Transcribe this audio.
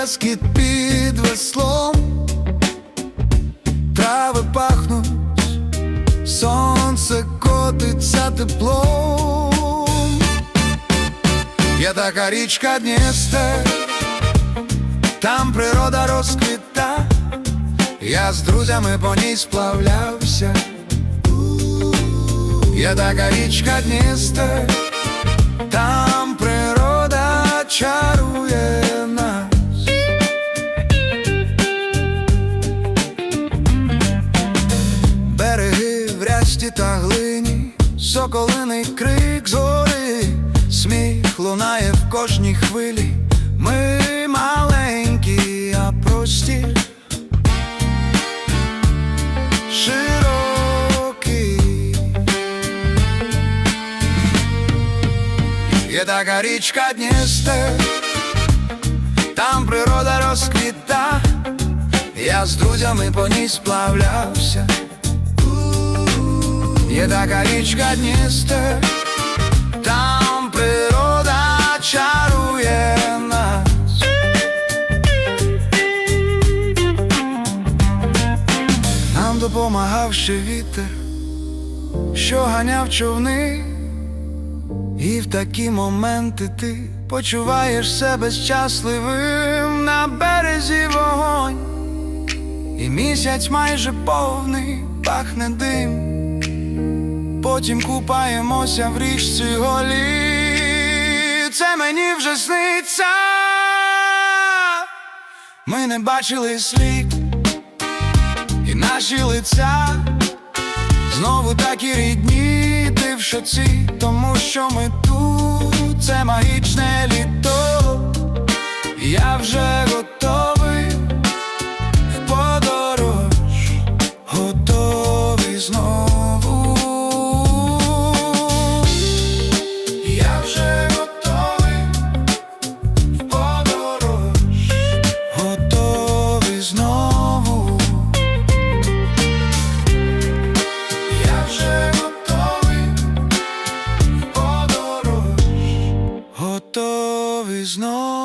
розкіт під веслом, трави пахнуть, сонце котиться теплом. Є така річка Дністер, там природа розквіта, я з друзями по ній сплавлявся. Є така річка Дністер, врясті та глині, соколиний крик зори, сміх лунає в кожній хвилі. Ми маленькі, а простір широкий. Є така річка Дністер, там природа розквіта, я з друзями по ній сплавлявся. Є така річка Дністер, там природа чарує нас. Нам допомагав ще вітер, що ганяв човни, і в такі моменти ти почуваєш себе щасливим на березі вогонь, і місяць майже повний пахне дим. Потім купаємося в річці голі. Це мені вже сниться. Ми не бачили слід і наші лиця знову такі рідні, ти в шоці, тому що ми тут, це магічне літо. No